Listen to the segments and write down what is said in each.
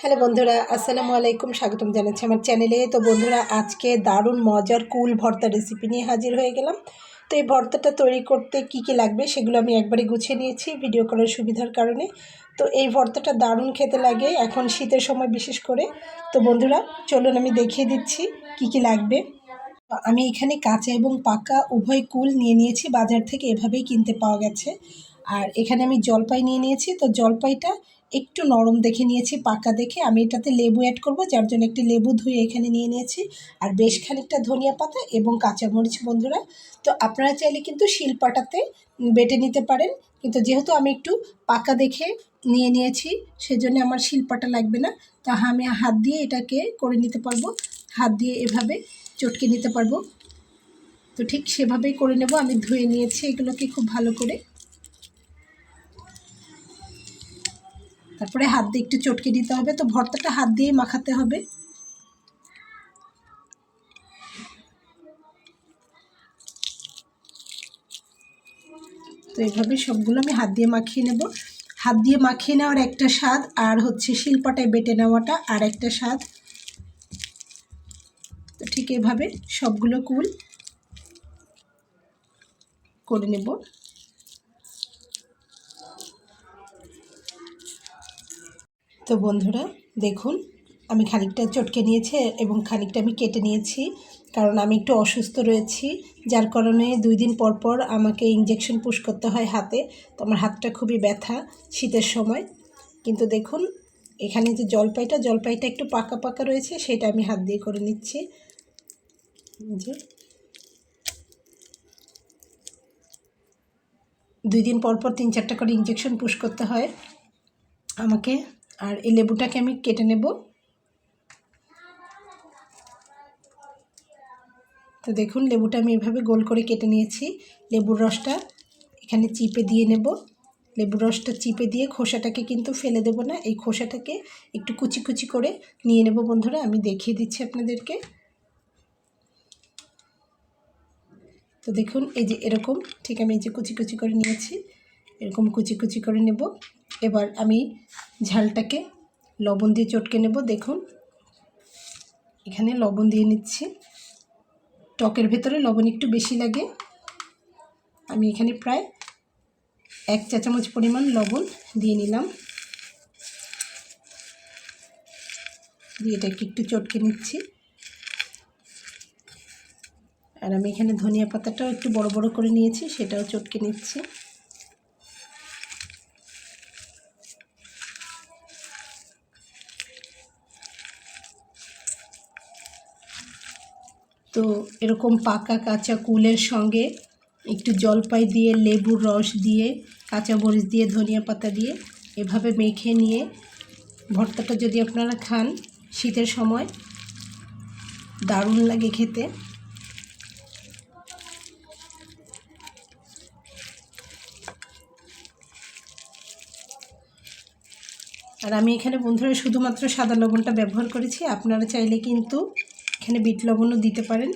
Hello বন্ধুরা, আসসালামু আলাইকুম, স্বাগতম জানাচ্ছি আমার চ্যানেলে। তো বন্ধুরা, আজকে দারুণ মজার কুল ভর্তা রেসিপি নিয়ে হাজির হয়ে গেলাম। তো এই ভর্তাটা তৈরি করতে কি কি লাগবে সেগুলো আমি একবারে গুছিয়ে নিয়েছি ভিডিও করার সুবিধার কারণে। তো এই ভর্তাটা দারুণ খেতে লাগে, এখন শীতের সময় বিশেষ করে। তো বন্ধুরা, চলুন আমি দেখিয়ে দিচ্ছি কি কি লাগবে। আমি এখানে কাঁচা এবং পাকা উভয় কুল নিয়ে নিয়েছি, বাজার থেকে এভাবেই কিনতে পাওয়া গেছে। আর এখানে আমি জলপাই নিয়ে নিয়েছি, তো জলপাইটা একটু নরম দেখে নিয়েছি, পাকা দেখে। আমি এটাতে লেবু অ্যাড করব, যার জন্য একটি লেবু ধুয়ে এখানে নিয়ে নিয়েছি। আর বেশ খানিকটা ধনিয়া পাতা এবং কাঁচামরিচ বন্ধুরা। তো আপনারা চাইলে কিন্তু শিলপাটাতে বেটে নিতে পারেন। কিন্তু যেহেতু আমি একটু পাকা দেখে নিয়ে নিয়েছি, সেজন্য আমার শিলপাটা লাগবে না। তা আমি হাত দিয়ে এটাকে করে নিতে পারব। হাত দিয়ে এভাবে চটকে নিতে পারব। তো ঠিক সেভাবেই করে নেব। আমি ধুয়ে নিয়েছি এগুলোকে খুব ভালো করে। তারপরে হাত দিয়ে একটু চটকে দিতে হবে। তো ভর্তাটা হাত দিয়ে মাখাতে হবে। তো এইভাবে সবগুলো আমি হাত দিয়ে মাখিয়ে নেব। হাত দিয়ে মাখিয়ে নেওয়ার একটা স্বাদ আর হচ্ছে শিল্পাটায় বেটে নেওয়াটা আর একটা স্বাদ। তো ঠিক এভাবে সবগুলো কুল করে নেব। তো বন্ধুরা, দেখুন, আমি খানিকটা চটকে নিয়েছি এবং খানিকটা আমি কেটে নিয়েছি কারণ আমি একটু অসুস্থ রয়েছি। যার কারণে দুই দিন পর পর আমাকে ইঞ্জেকশন পুশ করতে হয় হাতে। তো আমার হাতটা খুবই ব্যথা শীতের সময়। কিন্তু দেখুন, এখানে যে জলপাইটা জলপাইটা একটু পাকা পাকা রয়েছে, সেটা আমি হাত দিয়ে করে নিচ্ছি। যে। দুই দিন পর পর তিন চারটা করে ইঞ্জেকশন পুশ করতে হয় আমাকে। আর এই লেবুটাকে আমি কেটে নেব। তো দেখুন, লেবুটা আমি এভাবে গোল করে কেটে নিয়েছি। লেবুর রসটা এখানে চিপে দিয়ে নেব। লেবুর রসটা চিপে দিয়ে খোসাটাকে কিন্তু ফেলে দেব না। এই খোসাটাকে একটু কুচি কুচি করে নিয়ে নেব বন্ধুরা। আমি দেখিয়ে দিচ্ছি আপনাদেরকে। তো দেখুন, এই যে এরকম, ঠিক আমি এই যে কুচি কুচি করে নিয়েছি। এরকম কুচি কুচি করে নেব। এবার আমি ঝালটাকে লবণ দিয়ে চটকে নেব। দেখুন, এখানে লবণ দিয়ে নিচ্ছি। টকের ভেতরে লবণ একটু বেশি লাগে। আমি এখানে প্রায় এক চা চামচ পরিমাণ লবণ দিয়ে নিলাম। দিয়ে এটাকে একটু চটকে নিচ্ছি। আর আমি এখানে ধনিয়া পাতাটাও একটু বড় বড় করে নিয়েছি, সেটাও চটকে নিচ্ছি। তো এরকম পাকা কাঁচা কুলের সঙ্গে একটু জলপাই দিয়ে, লেবুর রস দিয়ে, কাঁচা মরিচ দিয়ে, ধনিয়া পাতা দিয়ে এভাবে মেখে নিয়ে ভর্তাটা যদি আপনারা খান, শীতের সময় দারুণ লাগে খেতে। আর আমি এখানে বন্ধুরা শুধুমাত্র সাদা লবণটা ব্যবহার করেছি, আপনারা চাইলে কিন্তু এখানে বিট লবণও দিতে পারেন।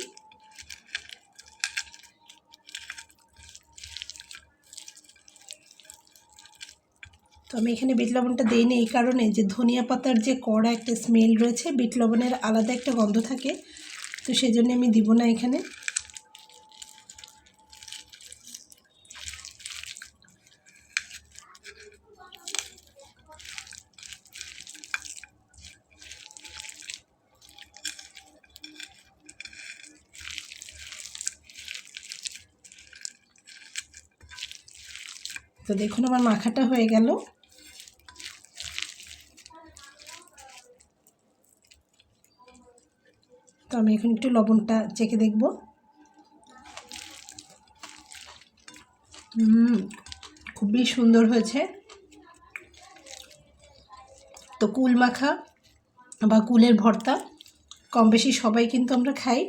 তো আমি এখানে বিট লবণটা দিইনি এই কারণে যে ধনিয়া পাতার যে কড়া একটা স্মেল রয়েছে, বিট লবণের আলাদা একটা গন্ধ থাকে। তো সেই জন্য আমি দিব না এখানে। তো দেখুন আমার মাখাটা হয়ে গেল। তো আমি এখন একটু লবণটা চেখে দেখব। খুবই সুন্দর হয়েছে। তো কুল মাখা বা কুলের ভর্তা, কম বেশি সবাই কিন্তু আমরা খাই,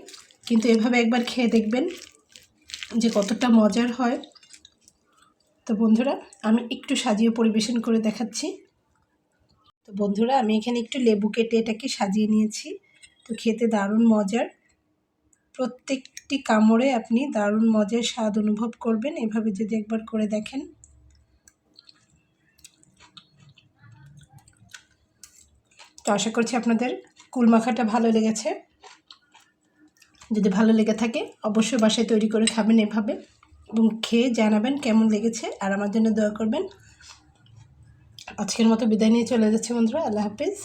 কিন্তু এভাবে একবার খেয়ে দেখবেন যে কতটা মজার হয়। তো বন্ধুরা, আমি একটু সাজিয়ে পরিবেশন করে দেখাচ্ছি। তো বন্ধুরা, আমি এখানে একটু লেবু কেটে এটাকে সাজিয়ে নিয়েছি। তো খেতে দারুণ মজার। প্রত্যেকটি কামড়ে আপনি দারুণ মজার স্বাদ অনুভব করবেন। এভাবে যদি একবার করে দেখেন। তো আশা করছি আপনাদের কুল মাখাটা ভালো লেগেছে। যদি ভালো লেগে থাকে, অবশ্যই বাসায় তৈরি করে খাবেন এভাবে। এবং খেয়ে জানাবেন কেমন লেগেছে আর আমার জন্য দয়া করবেন। আজকের মতো বিদায় নিয়ে চলে যাচ্ছে বন্ধুরা, আল্লাহ হাফিজ।